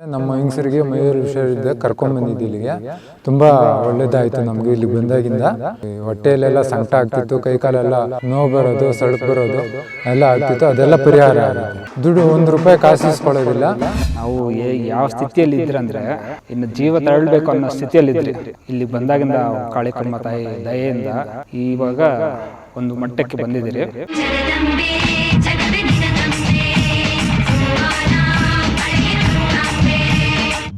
ನಮ್ಮ ಹೆಂಗಸರಿಗೆ ಮಯೂರ್ ಕರ್ಕೊಂಡ್ ಬಂದಿದ್ದು ಇಲ್ಲಿಗೆ. ತುಂಬಾ ಒಳ್ಳೇದಾಯ್ತು ನಮ್ಗೆ ಇಲ್ಲಿ ಬಂದಾಗಿಂದ. ಹೊಟ್ಟೆಯಲ್ಲೆಲ್ಲ ಸಂಕಟ ಆಗ್ತಿತ್ತು ಕೈ ಕಾಲೆಲ್ಲ ನೋವು ಬರೋದು ಸಳಕ್ ಬರೋದು ಎಲ್ಲ ಆಗ್ತಿತ್ತು ಅದೆಲ್ಲ ಪರಿಹಾರ ದುಡ್ಡು ಒಂದು ರೂಪಾಯಿ ಕಾಸಿಸ್ಕೊಳ್ಳೋದಿಲ್ಲ ನಾವು ಯಾವ ಸ್ಥಿತಿಯಲ್ಲಿ ಇದ್ರಂದ್ರೆ ಇನ್ನು ಜೀವ ತಳ್ಬೇಕು ಅನ್ನೋ ಸ್ಥಿತಿಯಲ್ಲಿ ಇದ್ರಿ. ಇಲ್ಲಿ ಬಂದಾಗಿಂದ ಕಾಳಿಕಮ್ಮ ತಾಯಿ ದಯೆಯಿಂದ ಇವಾಗ ಒಂದು ಮಟ್ಟಕ್ಕೆ ಬಂದಿದ್ದೀರಿ.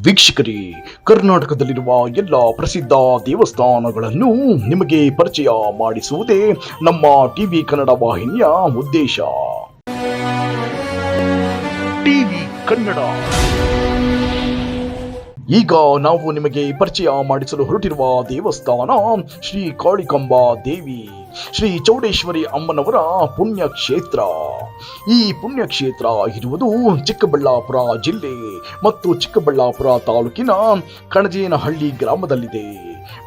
ವೀಕ್ಷಕರೇ, ಕರ್ನಾಟಕದಲ್ಲಿರುವ ಎಲ್ಲ ಪ್ರಸಿದ್ಧ ದೇವಸ್ಥಾನಗಳನ್ನು ನಿಮಗೆ ಪರಿಚಯ ಮಾಡಿಸುವುದೇ ನಮ್ಮ ಟಿವಿ ಕನ್ನಡ ವಾಹಿನಿಯ ಉದ್ದೇಶ. ಟಿವಿ ಕನ್ನಡ. ಈಗ ನಾವು ನಿಮಗೆ ಪರಿಚಯ ಮಾಡಿಸಲು ಹೊರಟಿರುವ ದೇವಸ್ಥಾನ ಶ್ರೀ ಕಾಳಿಕಂಬಾ ದೇವಿ. ಶ್ರೀ ಚೌಡೇಶ್ವರಿ ಅಮ್ಮನವರ ಪುಣ್ಯಕ್ಷೇತ್ರ. ಈ ಪುಣ್ಯಕ್ಷೇತ್ರ ಇರುವುದು ಚಿಕ್ಕಬಳ್ಳಾಪುರ ಜಿಲ್ಲೆ ಮತ್ತು ಚಿಕ್ಕಬಳ್ಳಾಪುರ ತಾಲೂಕಿನ ಕಣಜೇನಹಳ್ಳಿ ಗ್ರಾಮದಲ್ಲಿದೆ.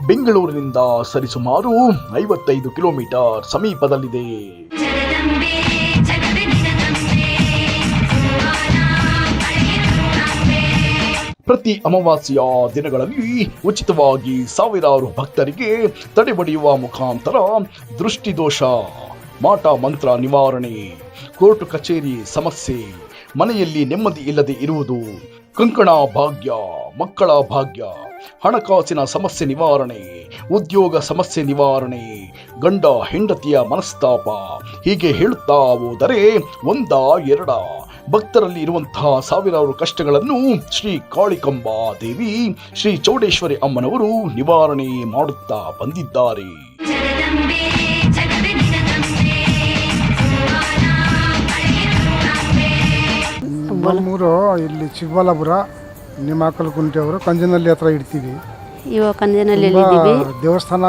ಬೆಂಗಳೂರಿನಿಂದ ಸರಿಸುಮಾರು ಐವತ್ತೈದು ಕಿಲೋಮೀಟರ್ ಸಮೀಪದಲ್ಲಿದೆ. ಪ್ರತಿ ಅಮಾವಾಸ್ಯ ದಿನಗಳಲ್ಲಿ ಉಚಿತವಾಗಿ ಸಾವಿರಾರು ಭಕ್ತರಿಗೆ ತಡೆಬಡಿಯುವ ಮುಖಾಂತರ ದೃಷ್ಟಿದೋಷ, ಮಾಟ ಮಂತ್ರ ನಿವಾರಣೆ, ಕೋರ್ಟ್ ಕಚೇರಿ ಸಮಸ್ಯೆ, ಮನೆಯಲ್ಲಿ ನೆಮ್ಮದಿ ಇಲ್ಲದೆ ಇರುವುದು, ಕಂಕಣ ಭಾಗ್ಯ, ಮಕ್ಕಳ ಭಾಗ್ಯ, ಹಣಕಾಸಿನ ಸಮಸ್ಯೆ ನಿವಾರಣೆ, ಉದ್ಯೋಗ ಸಮಸ್ಯೆ ನಿವಾರಣೆ, ಗಂಡ ಹೆಂಡತಿಯ ಮನಸ್ತಾಪ ಹೀಗೆ ಹೇಳುತ್ತಾ ಹೋದರೆ ಒಂದ ಎರಡ. ಭಕ್ತರಲ್ಲಿ ಇರುವಂತಹ ಸಾವಿರಾರು ಕಷ್ಟಗಳನ್ನು ಶ್ರೀ ಕಾಳಿಕಂಬಾ ದೇವಿ ಶ್ರೀ ಚೌಡೇಶ್ವರಿ ಅಮ್ಮನವರು ನಿವಾರಣೆ ಮಾಡುತ್ತಾ ಬಂದಿದ್ದಾರೆ. ನಮ್ಮೂರು ಇಲ್ಲಿ ಚಿಕ್ಕಬಳ್ಳಾಪುರ ನಿಮಾಕಲ್ ಕುಂಟೆಯವರು ಕಂಜನಹಳ್ಳಿ ಹತ್ರ ಇಡ್ತೀವಿ. ಇವಾಗ ದೇವಸ್ಥಾನ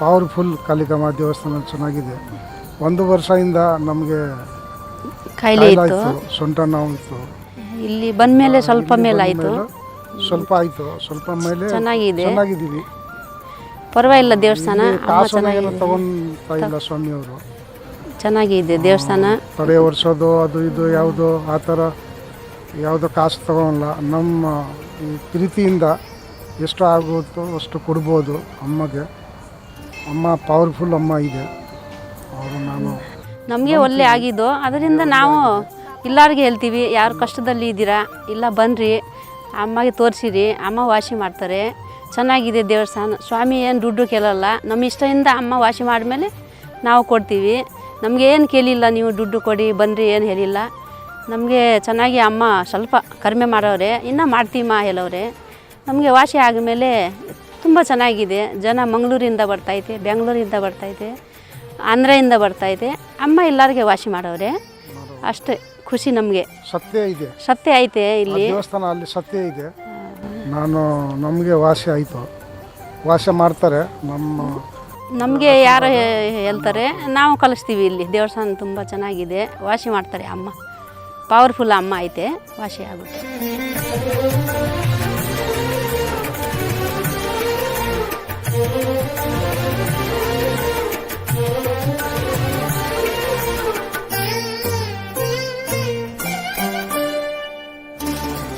ಪವರ್ಫುಲ್ ಕಾಳಿಕಮ್ಮ ದೇವಸ್ಥಾನ ಚೆನ್ನಾಗಿದೆ. ಒಂದು ವರ್ಷದಿಂದ ನಮಗೆ ಕಾಯಿಲೆ ಇತ್ತು. ಸೊಂಟ ನೋವು ಇತ್ತು ಇಲ್ಲಿ ಸ್ವಲ್ಪ ಮೇಲೆ ಸ್ವಲ್ಪ ಮೇಲಾಯಿತು ಸ್ವಲ್ಪ ಆಯಿತು ಸ್ವಲ್ಪ ಮೇಲೆ ಚೆನ್ನಾಗಿದೆ. ಚೆನ್ನಾಗಿದ್ದೀವಿ. ಪರವಾಗಿಲ್ಲ ದೇವಸ್ಥಾನ ಇಲ್ಲ ಸ್ವಾಮಿಯವರು. ಚೆನ್ನಾಗಿದೆ ದೇವಸ್ಥಾನ. ತಡೆ ಒರೆಸೋದು ಅದು ಇದು ಯಾವುದು ಆ ಥರ ಯಾವುದೋ ಕಾಸು ತಗೊಳಲ್ಲ. ನಮ್ಮ ಈ ಪ್ರೀತಿಯಿಂದ ಎಷ್ಟು ಆಗುತ್ತೋ ಅಷ್ಟು ಕೊಡ್ಬೋದು ಅಮ್ಮಗೆ. ಅಮ್ಮ ಪವರ್ಫುಲ್ ಅಮ್ಮ ಇದೆ. ಅವರು ನಾನು ನಮಗೆ ಒಳ್ಳೆ ಆಗಿದ್ದು. ಅದರಿಂದ ನಾವು ಎಲ್ಲರಿಗೆ ಹೇಳ್ತೀವಿ ಯಾರು ಕಷ್ಟದಲ್ಲಿ ಇದ್ದೀರಾ? ಇಲ್ಲ ಬನ್ನಿರಿ ಅಮ್ಮಗೆ ತೋರಿಸಿರಿ. ಅಮ್ಮ ವಾಸಿ ಮಾಡ್ತಾರೆ. ಚೆನ್ನಾಗಿದೆ ದೇವಸ್ಥಾನ. ಸ್ವಾಮಿ ಏನು ದುಡ್ಡು ಕೇಳಲ್ಲ. ನಮ್ಮ ಇಷ್ಟದಿಂದ ಅಮ್ಮ ವಾಸಿ ಮಾಡಿದ್ಮೇಲೆ ನಾವು ಕೊಡ್ತೀವಿ. ನಮಗೆ ಏನು ಕೇಳಿಲ್ಲ ನೀವು ದುಡ್ಡು ಕೊಡಿ ಬನ್ನಿರಿ ಏನು ಹೇಳಿಲ್ಲ. ನಮಗೆ ಚೆನ್ನಾಗಿ ಅಮ್ಮ ಸ್ವಲ್ಪ ಕಡಿಮೆ ಮಾಡೋರೆ. ಇನ್ನೂ ಮಾಡ್ತೀಮಾ ಹೇಳೋರೆ. ನಮಗೆ ವಾಸಿ ಆದಮೇಲೆ ತುಂಬ ಚೆನ್ನಾಗಿದೆ. ಜನ ಮಂಗಳೂರಿಂದ ಬರ್ತೈತೆ ಬೆಂಗಳೂರಿಂದ ಬರ್ತೈತೆ ಆಂಧ್ರದಿಂದ ಇದೆ. ಅಮ್ಮ ಎಲ್ಲರಿಗೆ ವಾಸಿ ಮಾಡೋರೆ. ಅಷ್ಟೇ ಖುಷಿ ನಮಗೆ. ಸತ್ಯ ಇದೆ. ಸತ್ಯ ಐತೆ ಆ ಇಲ್ಲಿ ದೇವಸ್ಥಾನ ಅಲ್ಲಿ ಸತ್ಯ ಇದೆ. ನಾನು ನಮಗೆ ವಾಸಿ ಆಯಿತು. ವಾಸ ಮಾಡ್ತಾರೆ. ನಮ್ಮ ನಮಗೆ ಯಾರು ಹೇ- ಹೇಳ್ತಾರೆ ನಾವು ಕಲಿಸ್ತೀವಿ ಇಲ್ಲಿ. ದೇವಸ್ಥಾನ ತುಂಬ ಚೆನ್ನಾಗಿದೆ. ವಾಸಿ ಮಾಡ್ತಾರೆ ಅಮ್ಮ. ಪವರ್ಫುಲ್ ಅಮ್ಮ ಐತೆ. ವಾಸಿ ಆಗುತ್ತೆ.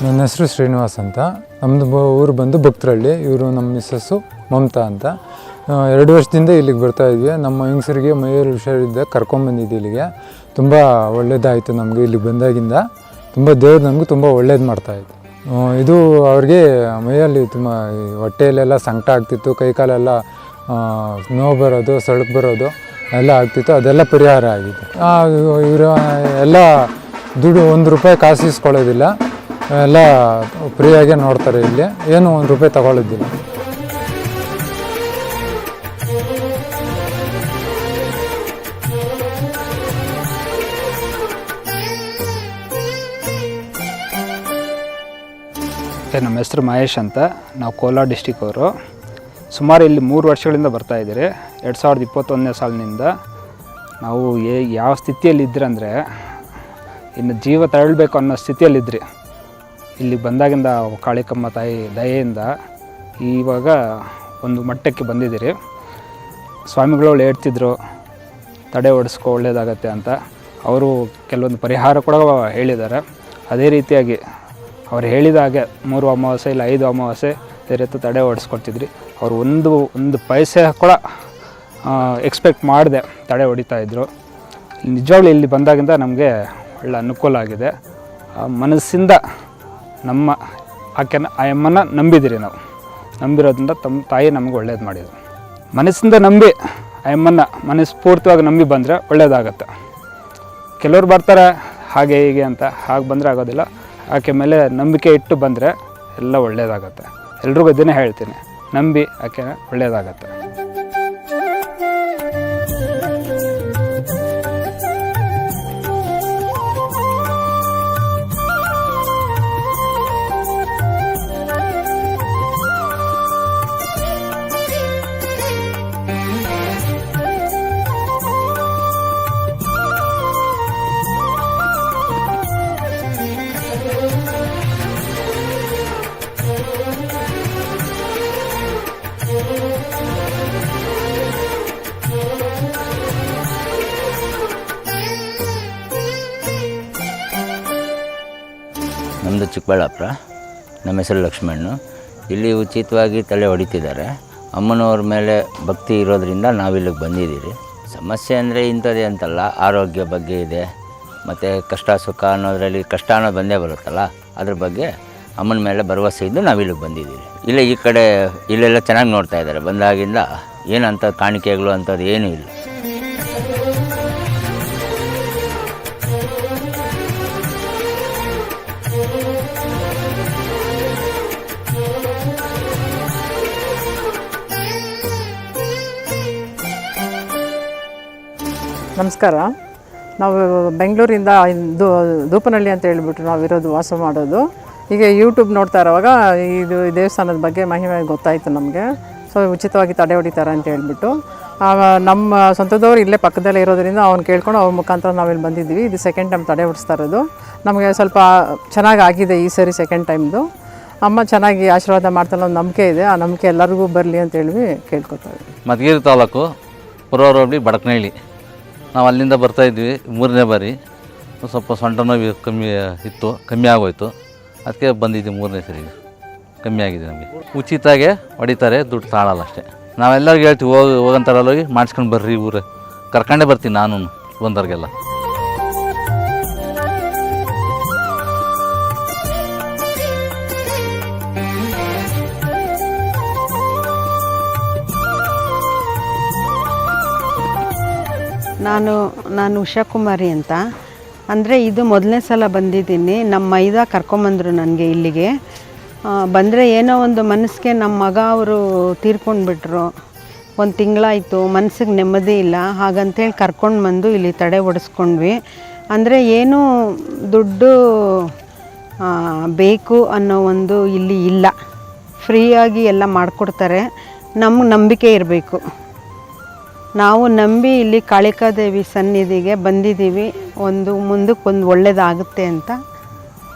ನನ್ನ ಹೆಸರು ಶ್ರೀನಿವಾಸ್ ಅಂತ. ನಮ್ಮದು ಬ ಊರು ಬಂದು ಭಕ್ತರಳ್ಳಿ. ಇವರು ನಮ್ಮ ಮಿಸ್ಸಸ್ಸು ಮಮತಾ ಅಂತ. ಎರಡು ವರ್ಷದಿಂದ ಇಲ್ಲಿಗೆ ಬರ್ತಾ ಇದ್ವಿ. ನಮ್ಮ ಹೆಂಗಸರಿಗೆ ಮೈಯೂರು ಹುಷಾರಿದ್ದ ಕರ್ಕೊಂಬಂದಿದ್ದು ಇಲ್ಲಿಗೆ. ತುಂಬ ಒಳ್ಳೆಯದಾಯಿತು ನಮಗೆ ಇಲ್ಲಿಗೆ ಬಂದಾಗಿಂದ. ತುಂಬ ದೇವ್ರು ನಮಗೆ ತುಂಬ ಒಳ್ಳೇದು ಮಾಡ್ತಾಯಿತ್ತು ಇದು ಅವ್ರಿಗೆ ಮೈಯಲ್ಲಿ ತುಂಬ ಹೊಟ್ಟೆಯಲ್ಲೆಲ್ಲ ಸಂಕಟ ಆಗ್ತಿತ್ತು. ಕೈಕಾಲೆಲ್ಲ ನೋವು ಬರೋದು ಸಳಕು ಬರೋದು ಎಲ್ಲ ಆಗ್ತಿತ್ತು. ಅದೆಲ್ಲ ಪರಿಹಾರ ಆಗಿತ್ತು ಇವರು ಎಲ್ಲ ದುಡ್ಡು ಒಂದು ರೂಪಾಯಿ ಕಾಸು ಇಸ್ಕೊಳ್ಳೋದಿಲ್ಲ. ಎಲ್ಲ ಫ್ರೀಯಾಗೆ ನೋಡ್ತಾರೆ ಇಲ್ಲಿ. ಏನು ಒಂದು ರೂಪಾಯಿ ತಗೊಳ್ಳಿದ್ದಿಲ್ಲ ನಮ್ಮ ಹೆಸರು ಮಹೇಶ್ ಅಂತ. ನಾವು ಕೋಲಾರ ಡಿಸ್ಟಿಕ್ ಅವರು. ಸುಮಾರು ಇಲ್ಲಿ ಮೂರು ವರ್ಷಗಳಿಂದ ಬರ್ತಾ ಇದ್ದೀರಿ. ಎರಡು ಸಾವಿರದ ಇಪ್ಪತ್ತೊಂದನೇ ಸಾಲಿನಿಂದ ನಾವು ಯಾವ ಸ್ಥಿತಿಯಲ್ಲಿ ಇದ್ರಂದರೆ ಇನ್ನು ಜೀವ ತರಳ್ಬೇಕು ಅನ್ನೋ ಸ್ಥಿತಿಯಲ್ಲಿದ್ರಿ ಇಲ್ಲಿ ಬಂದಾಗಿಂದ ಕಾಳಿಕಮ್ಮ ತಾಯಿ ದಯೆಯಿಂದ ಇವಾಗ ಒಂದು ಮಟ್ಟಕ್ಕೆ ಬಂದಿದ್ದೀರಿ. ಸ್ವಾಮಿಗಳು ಹೇಳ್ತಿದ್ರು, ತಡೆ ಓಡಿಸ್ಕೊ ಒಳ್ಳೆಯದಾಗತ್ತೆ ಅಂತ. ಅವರು ಕೆಲವೊಂದು ಪರಿಹಾರ ಕೂಡ ಹೇಳಿದ್ದಾರೆ. ಅದೇ ರೀತಿಯಾಗಿ ಅವ್ರು ಹೇಳಿದ ಹಾಗೆ ಮೂರು ಅಮಾವಾಸ್ಯೆ ಇಲ್ಲ ಐದು ಅಮಾವಾಸ್ಯೆ ಇದೇ ರೀತಿ ತಡೆ ಹೊಡೆಸ್ಕೊಡ್ತಿದ್ರಿ ಅವರು ಒಂದು ಒಂದು ಪೈಸೆ ಕೂಡ ಎಕ್ಸ್ಪೆಕ್ಟ್ ಮಾಡಿದೆ ತಡೆ ಹೊಡಿತಾಯಿದ್ರು ನಿಜವಾಗ್ಲೂ ಇಲ್ಲಿ ಬಂದಾಗಿಂದ ನಮಗೆ ಒಳ್ಳೆ ಅನುಕೂಲ ಆಗಿದೆ. ಮನಸ್ಸಿಂದ ನಮ್ಮ ಆಕೆನ ಆ ಅಮ್ಮನ ನಂಬಿದಿರಿ ನಾವು. ನಂಬಿರೋದ್ರಿಂದ ತಮ್ಮ ತಾಯಿ ನಮಗೆ ಒಳ್ಳೇದು ಮಾಡಿದರು ಮನಸ್ಸಿಂದ ನಂಬಿ ಆ ಅಮ್ಮನ ಮನಸ್ಫೂರ್ತಿಯಾಗಿ ನಂಬಿ ಬಂದರೆ ಒಳ್ಳೇದಾಗತ್ತೆ. ಕೆಲವ್ರು ಬರ್ತಾರೆ ಹಾಗೆ ಹೀಗೆ ಅಂತ, ಹಾಗೆ ಬಂದರೆ ಆಗೋದಿಲ್ಲ. ಆಕೆ ಮೇಲೆ ನಂಬಿಕೆ ಇಟ್ಟು ಬಂದರೆ ಎಲ್ಲ ಒಳ್ಳೇದಾಗತ್ತೆ. ಎಲ್ರಿಗೂ ಅದನ್ನೇ ಹೇಳ್ತೀನಿ. ನಂಬಿ ಆಕೆನ ಒಳ್ಳೆಯದಾಗತ್ತೆ ಚಿಕ್ಕಬಳ್ಳಾಪುರ. ನಮ್ಮ ಹೆಸರು ಲಕ್ಷ್ಮಣ್ಣು. ಇಲ್ಲಿ ಉಚಿತವಾಗಿ ತಲೆ ಹೊಡಿತಿದ್ದಾರೆ. ಅಮ್ಮನವ್ರ ಮೇಲೆ ಭಕ್ತಿ ಇರೋದರಿಂದ ನಾವಿಲ್ಲಿಗೆ ಬಂದಿದ್ದೀರಿ ಸಮಸ್ಯೆ ಅಂದರೆ ಇಂಥದ್ದೇ ಅಂತಲ್ಲ, ಆರೋಗ್ಯ ಬಗ್ಗೆ ಇದೆ. ಮತ್ತು ಕಷ್ಟ ಸುಖ ಅನ್ನೋದರಲ್ಲಿ ಕಷ್ಟ ಅನ್ನೋದು ಬಂದೇ ಬರುತ್ತಲ್ಲ, ಅದ್ರ ಬಗ್ಗೆ ಅಮ್ಮನ ಮೇಲೆ ಭರವಸೆ ಇದ್ದು ನಾವಿಲ್ಲಿಗೆ ಬಂದಿದ್ದೀವಿ. ಇಲ್ಲೇ ಈ ಕಡೆ ಇಲ್ಲೆಲ್ಲ ಚೆನ್ನಾಗಿ ನೋಡ್ತಾ ಇದ್ದಾರೆ. ಬಂದಾಗಿಂದ ಏನಂಥ ಕಾಣಿಕೆಗಳು ಅಂಥದ್ದು ಏನೂ ಇಲ್ಲ. ನಮಸ್ಕಾರ. ನಾವು ಬೆಂಗಳೂರಿಂದ ಇದು ದೂಪನಹಳ್ಳಿ ಅಂತ ನಾವು ಇರೋದು, ವಾಸ ಮಾಡೋದು. ಈಗ ಯೂಟ್ಯೂಬ್ ನೋಡ್ತಾ ಇರೋವಾಗ ಇದು ದೇವಸ್ಥಾನದ ಬಗ್ಗೆ ಮಹಿಮೆ ಗೊತ್ತಾಯಿತು ನಮಗೆ. ಸೊ, ಉಚಿತವಾಗಿ ತಡೆ ಹೊಡಿತಾರೆ ಅಂತ ಹೇಳ್ಬಿಟ್ಟು. ನಮ್ಮ ಸ್ವಂತದವ್ರು ಇಲ್ಲೇ ಪಕ್ಕದಲ್ಲೇ ಇರೋದರಿಂದ ಅವ್ನು ಕೇಳ್ಕೊಂಡು ಅವ್ರ ಮುಖಾಂತರ ನಾವಿಲ್ಲಿ ಬಂದಿದ್ವಿ ಇದು ಸೆಕೆಂಡ್ ಟೈಮ್ ತಡೆ ಹೊಡಿಸ್ತಾ ಇರೋದು. ನಮಗೆ ಸ್ವಲ್ಪ ಚೆನ್ನಾಗಿ ಆಗಿದೆ ಈ ಸರಿ ಸೆಕೆಂಡ್ ಟೈಮ್ದು ಅಮ್ಮ ಚೆನ್ನಾಗಿ ಆಶೀರ್ವಾದ ಮಾಡ್ತಾ ಒಂದು ನಂಬಿಕೆ ಇದೆ. ಆ ನಂಬಿಕೆ ಎಲ್ಲರಿಗೂ ಬರಲಿ ಅಂತ ಹೇಳಿ ಕೇಳ್ಕೊತಾರೆ ಮಧುಗಿರಿ ತಾಲೂಕು ಪುರವರ ಬಡಕನಹಳ್ಳಿ. ನಾವು ಅಲ್ಲಿಂದ ಬರ್ತಾ ಇದ್ವಿ ಮೂರನೇ ಬಾರಿ. ಸ್ವಲ್ಪ ಸೊಂಟ ನೋವು ಕಮ್ಮಿ ಇತ್ತು, ಕಮ್ಮಿ ಆಗೋಯ್ತು. ಅದಕ್ಕೆ ಬಂದಿದ್ದೆ ಮೂರನೇ ಸರಿ ಕಮ್ಮಿ ಆಗಿದೆ ನಮಗೆ. ಉಚಿತಾಗೆ ಹೊಡಿತಾರೆ, ದುಡ್ಡು ತಾಳಲ್ಲ ಅಷ್ಟೇ. ನಾವೆಲ್ಲರಿಗೂ ಹೇಳ್ತೀವಿ, ಹೋಗಿ ಹೋಗಂತಾರಲ್ಲೋಗಿ ಮಾಡಿಸ್ಕೊಂಡು ಬರ್ರಿ ಊರೇ. ಕರ್ಕೊಂಡೇ ಬರ್ತೀನಿ ನಾನು ಬಂದವ್ರಿಗೆಲ್ಲ. ನಾನು ನಾನು ಉಷಾಕುಮಾರಿ ಅಂತ. ಅಂದರೆ ಇದು ಮೊದಲನೇ ಸಲ ಬಂದಿದ್ದೀನಿ. ನಮ್ಮ ಮೈದಾ ಕರ್ಕೊಂಬಂದರು ನನಗೆ ಇಲ್ಲಿಗೆ. ಬಂದರೆ ಏನೋ ಒಂದು ಮನಸ್ಸಿಗೆ ನಮ್ಮ ಮಗ ಅವರು ತೀರ್ಕೊಂಡ್ಬಿಟ್ರು. ಒಂದು ತಿಂಗಳಾಯಿತು ಮನಸ್ಸಿಗೆ ನೆಮ್ಮದಿ ಇಲ್ಲ. ಹಾಗಂತೇಳಿ ಕರ್ಕೊಂಡು ಬಂದು ಇಲ್ಲಿ ತಡೆ ಒಡಿಸ್ಕೊಂಡ್ವಿ. ಅಂದರೆ ಏನೂ ದುಡ್ಡು ಬೇಕು ಅನ್ನೋ ಒಂದು ಇಲ್ಲಿ ಇಲ್ಲ. ಫ್ರೀಯಾಗಿ ಎಲ್ಲ ಮಾಡಿಕೊಡ್ತಾರೆ. ನಮ್ಗೆ ನಂಬಿಕೆ ಇರಬೇಕು. ನಾವು ನಂಬಿ ಇಲ್ಲಿ ಕಾಳಿಕಾದೇವಿ ಸನ್ನಿಧಿಗೆ ಬಂದಿದ್ದೀವಿ. ಒಂದು ಮುಂದಕ್ಕೆ ಒಂದು ಒಳ್ಳೆಯದಾಗುತ್ತೆ ಅಂತ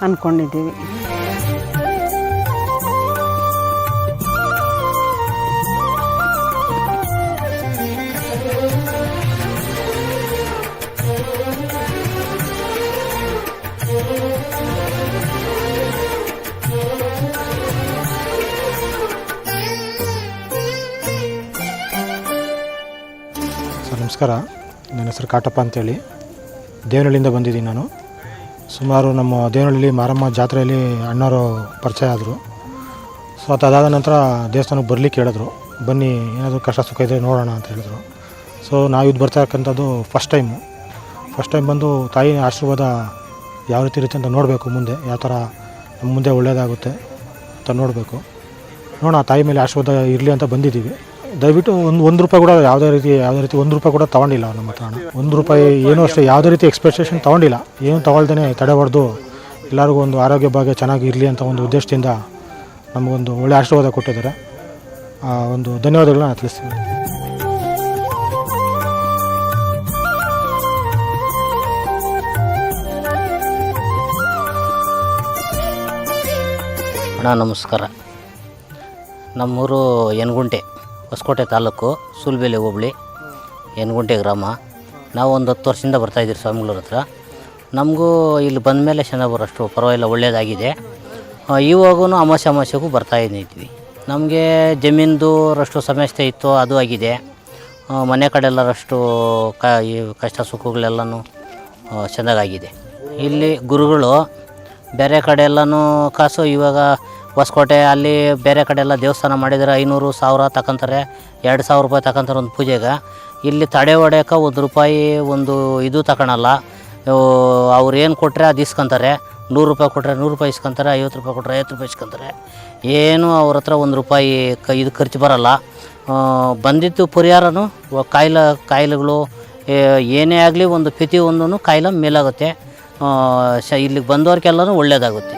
ಅಂದ್ಕೊಂಡಿದ್ದೀವಿ ನಮಸ್ಕಾರ. ನನ್ನ ಹೆಸರು ಕಾಟಪ್ಪ ಅಂತೇಳಿ. ದೇವನಹಳ್ಳಿಯಿಂದ ಬಂದಿದ್ದೀನಿ ನಾನು. ಸುಮಾರು ನಮ್ಮ ದೇವನಹಳ್ಳಿ ಮಾರಮ್ಮ ಜಾತ್ರೆಯಲ್ಲಿ ಅಣ್ಣವರು ಪರಿಚಯ ಆದರು. ಸೊ ಅದಾದ ನಂತರ ದೇವಸ್ಥಾನಕ್ಕೆ ಬರಲಿಕ್ಕೆ ಹೇಳಿದ್ರು. ಬನ್ನಿ, ಏನಾದರೂ ಕಷ್ಟ ಸುಖ ಇದ್ದರೆ ನೋಡೋಣ ಅಂತ ಹೇಳಿದ್ರು. ಸೊ ನಾವು ಇದು ಬರ್ತಾ ಇರ್ತಕ್ಕಂಥದ್ದು ಫಸ್ಟ್ ಟೈಮು ಫಸ್ಟ್ ಟೈಮ್ ಬಂದು ತಾಯಿ ಆಶೀರ್ವಾದ ಯಾವ ರೀತಿ ಇರುತ್ತೆ ಅಂತ ನೋಡಬೇಕು ಮುಂದೆ. ಯಾವ ಥರ ಮುಂದೆ ಒಳ್ಳೆಯದಾಗುತ್ತೆ ಅಂತ ನೋಡಬೇಕು. ನೋಡೋಣ, ತಾಯಿ ಮೇಲೆ ಆಶೀರ್ವಾದ ಇರಲಿ ಅಂತ ಬಂದಿದ್ದೀವಿ. ದಯವಿಟ್ಟು ಒಂದು ಒಂದು ರೂಪಾಯಿ ಕೂಡ ಯಾವುದೇ ರೀತಿ ಯಾವುದೇ ರೀತಿ ಒಂದು ರೂಪಾಯಿ ಕೂಡ ತೊಗೊಂಡಿಲ್ಲ ನಮ್ಮ ಹತ್ರ ಒಂದು ರೂಪಾಯಿ ಏನು ಅಷ್ಟೇ, ಯಾವುದೇ ರೀತಿ ಎಕ್ಸ್ಪೆಕ್ಟೇಷನ್ ತೊಗೊಂಡಿಲ್ಲ. ಏನು ತೊಗೊಳ್ದೇ ತಡೆ ಹೊಡೆದು ಎಲ್ಲರಿಗೂ ಒಂದು ಆರೋಗ್ಯ ಭಾಗ್ಯ ಚೆನ್ನಾಗಿ ಇರಲಿ ಅಂತ ಒಂದು ಉದ್ದೇಶದಿಂದ ನಮಗೊಂದು ಒಳ್ಳೆಯ ಆಶೀರ್ವಾದ ಕೊಟ್ಟಿದ್ದಾರೆ. ಆ, ಒಂದು ಧನ್ಯವಾದಗಳನ್ನ ನಾನು ತಿಳಿಸ್ತೀನಿ. ಅಣ್ಣ, ನಮಸ್ಕಾರ. ನಮ್ಮೂರು ಯನಗುಂಟೆ. ಹೊಸಕೋಟೆ ತಾಲೂಕು ಸುಲ್ಬೆಲೆ ಹೋಬಳಿ ಎನ್ಗುಂಟೆ ಗ್ರಾಮ. ನಾವು ಒಂದು ಹತ್ತು ವರ್ಷದಿಂದ ಬರ್ತಾಯಿದ್ದೀವಿ ಸ್ವಾಮಿಗಳವ್ರ ಹತ್ರ. ನಮಗೂ ಇಲ್ಲಿ ಬಂದ ಮೇಲೆ ಚೆನ್ನಾಗಿ ಪರವಾಗಿಲ್ಲ ಒಳ್ಳೆಯದಾಗಿದೆ ಇವಾಗೂ ಅಮಾಸೆ ಅಮಾಸೆಗೂ ಬರ್ತಾ ಇದ್ವಿ ನಮಗೆ ಜಮೀನ್ದು ರಷ್ಟು ಸಮಸ್ಯೆ ಇತ್ತು, ಅದು ಆಗಿದೆ. ಮನೆ ಕಡೆಲ್ಲರಷ್ಟು ಕ, ಈ ಕಷ್ಟ ಸುಖಗಳೆಲ್ಲನೂ ಚೆನ್ನಾಗಾಗಿದೆ. ಇಲ್ಲಿ ಗುರುಗಳು ಬೇರೆ ಕಡೆ ಎಲ್ಲನೂ ಕಾಸು ಇವಾಗ ಹೊಸಕೋಟೆ ಅಲ್ಲಿ ಬೇರೆ ಕಡೆ ಎಲ್ಲ ದೇವಸ್ಥಾನ ಮಾಡಿದರೆ. ಐನೂರು ಸಾವಿರ ತಗೊಂತಾರೆ ಎರಡು ಸಾವಿರ ರೂಪಾಯಿ ತಗೊಂತಾರೆ ಒಂದು ಪೂಜೆಗೆ. ಇಲ್ಲಿ ತಡೆ ಹೊಡೆಯೋಕೆ ಒಂದು ರೂಪಾಯಿ ಒಂದು ಇದು ತಗೊಳಲ್ಲ ಅವ್ರು ಏನು ಕೊಟ್ಟರೆ ಅದು ಇಸ್ಕೊಂತಾರೆ. ನೂರು ರೂಪಾಯಿ ಕೊಟ್ಟರೆ ನೂರು ರೂಪಾಯಿ ಇಸ್ಕೊಂತಾರೆ. ಐವತ್ತು ರೂಪಾಯಿ ಕೊಟ್ಟರೆ ಐವತ್ತು ರೂಪಾಯಿ ಇಸ್ಕೊಂತಾರೆ. ಏನು ಅವ್ರ ಹತ್ರ ಒಂದು ರೂಪಾಯಿ ಕ, ಇದು ಖರ್ಚು ಬರಲ್ಲ. ಬಂದಿದ್ದು ಪರಿಹಾರನೂ ಕಾಯಿಲೆ, ಕಾಯಿಲೆಗಳು ಏನೇ ಆಗಲಿ ಒಂದು ಪ್ರತಿಯೊಂದೂ ಕಾಯಿಲೆ ಮೇಲಾಗುತ್ತೆ. ಶ, ಇಲ್ಲಿಗೆ ಬಂದವ್ರಿಗೆಲ್ಲನೂ ಒಳ್ಳೆಯದಾಗುತ್ತೆ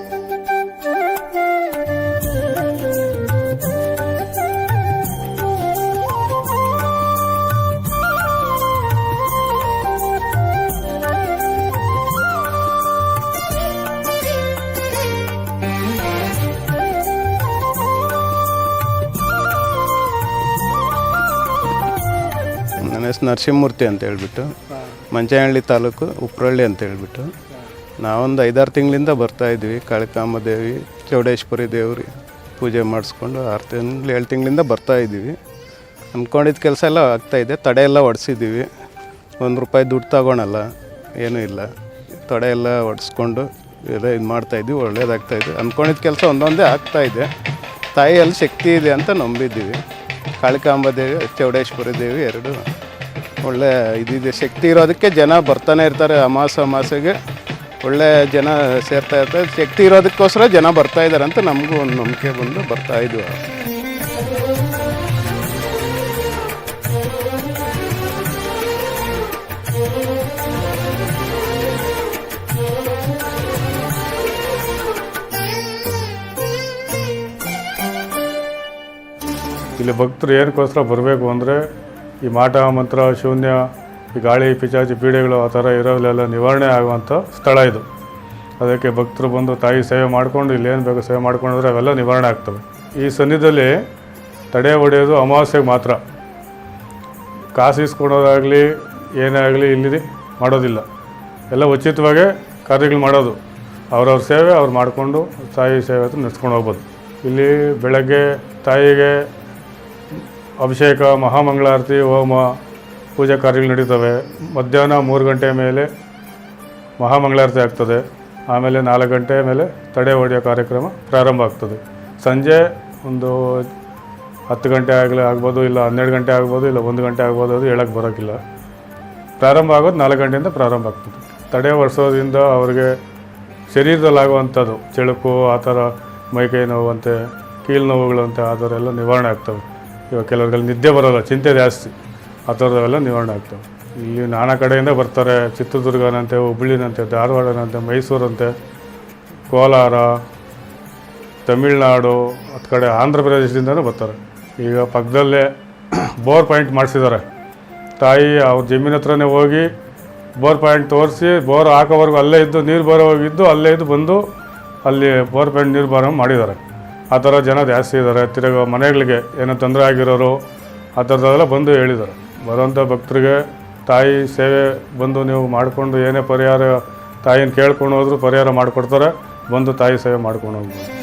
ಹೆಸರು ನರಸಿಂಹಮೂರ್ತಿ ಅಂತ ಹೇಳ್ಬಿಟ್ಟು ಮಂಚನಹಳ್ಳಿ ತಾಲೂಕು ಉಪ್ರಳ್ಳಿ ಅಂತ ಹೇಳ್ಬಿಟ್ಟು. ನಾವೊಂದು ಐದಾರು ತಿಂಗಳಿಂದ ಬರ್ತಾ ಇದ್ವಿ ಕಾಳಿಕಾಂಬ ದೇವಿ ಚೌಡೇಶ್ವರಿ ದೇವ್ರಿ ಪೂಜೆ ಮಾಡಿಸ್ಕೊಂಡು ಆರು ತಿಂಗಳು, ಏಳು ತಿಂಗಳಿಂದ ಬರ್ತಾ ಇದ್ದೀವಿ. ಅಂದ್ಕೊಂಡಿದ್ದ ಕೆಲಸ ಎಲ್ಲ ಆಗ್ತಾಯಿದೆ ತಡೆ ಎಲ್ಲ ಹೊಡ್ಸಿದ್ದೀವಿ ಒಂದು ರೂಪಾಯಿ ದುಡ್ಡು ತಗೊಳಲ್ಲ, ಏನೂ ಇಲ್ಲ. ತಡೆ ಎಲ್ಲ ಹೊಡೆಸ್ಕೊಂಡು ಎಲ್ಲ ಇದು ಮಾಡ್ತಾಯಿದ್ವಿ ಒಳ್ಳೇದಾಗ್ತಾಯಿದೆ ಅಂದ್ಕೊಂಡಿದ್ದ ಕೆಲಸ ಒಂದೊಂದೇ ಆಗ್ತಾಯಿದೆ ತಾಯಿಯಲ್ಲಿ ಶಕ್ತಿ ಇದೆ ಅಂತ ನಂಬಿದ್ದೀವಿ. ಕಾಳಿಕಾಂಬ ದೇವಿ, ಚೌಡೇಶ್ವರಿ ದೇವಿ ಎರಡು ಒಳ್ಳೆ ಇದಿದೆ, ಶಕ್ತಿ ಇರೋದಕ್ಕೆ ಜನ ಬರ್ತಾನೆ ಇರ್ತಾರೆ ಅಮಾಸ ಅಮಾಸೆಗೆ. ಒಳ್ಳೆ ಜನ ಸೇರ್ತಾ ಇರ್ತಾರೆ. ಶಕ್ತಿ ಇರೋದಕ್ಕೋಸ್ಕರ ಜನ ಬರ್ತಾ ಇದ್ದಾರೆ ಅಂತ ನಮಗೂ ಒಂದು ನಂಬಿಕೆ ಬಂದು ಬರ್ತಾ ಇದ್ವಿ. ಇಲ್ಲಿ ಭಕ್ತರು ಏನಕ್ಕೋಸ್ಕರ ಬರಬೇಕು ಅಂದರೆ ಈ ಮಾಟ ಮಂತ್ರ ಶೂನ್ಯ, ಈ ಗಾಳಿ ಪಿಚಾಚಿ ಪೀಡೆಗಳು ಆ ಥರ ಇರೋಲ್ಲೆಲ್ಲ ನಿವಾರಣೆ ಆಗುವಂಥ ಸ್ಥಳ ಇದು. ಅದಕ್ಕೆ ಭಕ್ತರು ಬಂದು ತಾಯಿ ಸೇವೆ ಮಾಡಿಕೊಂಡು ಇಲ್ಲೇನು ಬೇಕು ಸೇವೆ ಮಾಡ್ಕೊಂಡ್ರೆ ಅವೆಲ್ಲ ನಿವಾರಣೆ ಆಗ್ತವೆ. ಈ ಸನ್ನಿಧಿಯಲ್ಲಿ ತಡೆ ಹೊಡೆಯೋದು ಅಮಾವಾಸ್ಯೆಗೆ ಮಾತ್ರ. ಕಾಸು ಇಸ್ಕೊಳೋದಾಗಲಿ ಏನೇ ಆಗಲಿ ಇಲ್ಲಿ ಮಾಡೋದಿಲ್ಲ. ಎಲ್ಲ ಉಚಿತವಾಗೇ ಕಾರ್ಯಗಳು ಮಾಡೋದು. ಅವ್ರವ್ರ ಸೇವೆ ಅವ್ರು ಮಾಡಿಕೊಂಡು ತಾಯಿ ಸೇವೆ ಹತ್ರ ನಡೆಸ್ಕೊಂಡು ಹೋಗ್ಬೋದು. ಇಲ್ಲಿ ಬೆಳಗ್ಗೆ ತಾಯಿಗೆ ಅಭಿಷೇಕ, ಮಹಾಮಂಗಳಾರತಿ, ಹೋಮ, ಪೂಜಾ ಕಾರ್ಯಗಳು ನಡೀತವೆ. ಮಧ್ಯಾಹ್ನ ಮೂರು ಗಂಟೆ ಮೇಲೆ ಮಹಾಮಂಗಳಾರತಿ ಆಗ್ತದೆ. ಆಮೇಲೆ ನಾಲ್ಕು ಗಂಟೆ ಮೇಲೆ ತಡೆ ಹೊಡೆಯೋ ಕಾರ್ಯಕ್ರಮ ಪ್ರಾರಂಭ ಆಗ್ತದೆ. ಸಂಜೆ ಒಂದು ಹತ್ತು ಗಂಟೆ ಆಗಲಿ, ಆಗ್ಬೋದು, ಇಲ್ಲ ಹನ್ನೆರಡು ಗಂಟೆ ಆಗ್ಬೋದು, ಇಲ್ಲ ಒಂದು ಗಂಟೆ ಆಗ್ಬೋದು ಅದು ಹೇಳಕ್ಕೆ ಬರೋಕ್ಕಿಲ್ಲ. ಪ್ರಾರಂಭ ಆಗೋದು ನಾಲ್ಕು ಗಂಟೆಯಿಂದ ಪ್ರಾರಂಭ ಆಗ್ತದೆ. ತಡೆ ಒರೆಸೋದ್ರಿಂದ ಅವ್ರಿಗೆ ಶರೀರದಲ್ಲಾಗುವಂಥದ್ದು, ಚೆಳುಕು, ಆ ಥರ ಮೈಕೈ ನೋವಂತೆ ಕೀಲು ನೋವುಗಳಂತೆ, ಆ ಥರ ಎಲ್ಲ ನಿವಾರಣೆ ಆಗ್ತವೆ. ಇವಾಗ ಕೆಲವ್ರಿಗೆಲ್ಲ ನಿದ್ದೆ ಬರೋಲ್ಲ, ಚಿಂತೆ ಜಾಸ್ತಿ. ಆ ಥರದವೆಲ್ಲ ನಿವಾರಣೆ ಆಗ್ತವೆ. ಇಲ್ಲಿ ನಾನಾ ಕಡೆಯಿಂದ ಬರ್ತಾರೆ, ಚಿತ್ರದುರ್ಗನಂತೆ ಹುಬ್ಳಿನಂತೆ ಧಾರವಾಡನಂತೆ, ಮೈಸೂರಂತೆ, ಕೋಲಾರ, ತಮಿಳ್ನಾಡು ಹತ್ತು ಕಡೆ ಆಂಧ್ರ ಪ್ರದೇಶದಿಂದನೂ ಬರ್ತಾರೆ. ಈಗ ಪಕ್ಕದಲ್ಲೇ ಬೋರ್ ಪಾಯಿಂಟ್ ಮಾಡಿಸಿದ್ದಾರೆ. ತಾಯಿ ಅವ್ರ ಜಮೀನ್ ಹತ್ರನೇ ಹೋಗಿ ಬೋರ್ ಪಾಯಿಂಟ್ ತೋರಿಸಿ ಬೋರ್ ಹಾಕೋವರೆಗೂ ಅಲ್ಲೇ ಇದ್ದು ನೀರು ಬರೋವಾಗಿದ್ದು ಅಲ್ಲೇ ಇದ್ದು ಬಂದು ಅಲ್ಲಿ ಬೋರ್ ಪಾಯಿಂಟ್ ನೀರು ಬರೋ ಮಾಡಿದ್ದಾರೆ. ಆ ಥರ ಜನ ಜಾಸ್ತಿ ಇದ್ದಾರೆ. ತಿರುಗ ಮನೆಗಳಿಗೆ ಏನೋ ತೊಂದರೆ ಆಗಿರೋರು ಆ ಥರದ್ದೆಲ್ಲ ಬಂದು ಹೇಳಿದ್ದಾರೆ. ಬರುವಂಥ ಭಕ್ತರಿಗೆ ತಾಯಿ ಸೇವೆ ಬಂದು ನೀವು ಮಾಡಿಕೊಂಡು ಏನೇ ಪರಿಹಾರ ತಾಯಿನ ಕೇಳ್ಕೊಂಡು ಹೋದ್ರು ಪರಿಹಾರ ಮಾಡಿಕೊಡ್ತಾರೆ. ಬಂದು ತಾಯಿ ಸೇವೆ ಮಾಡ್ಕೊಂಡು ಹೋಗ್ಬೋದು.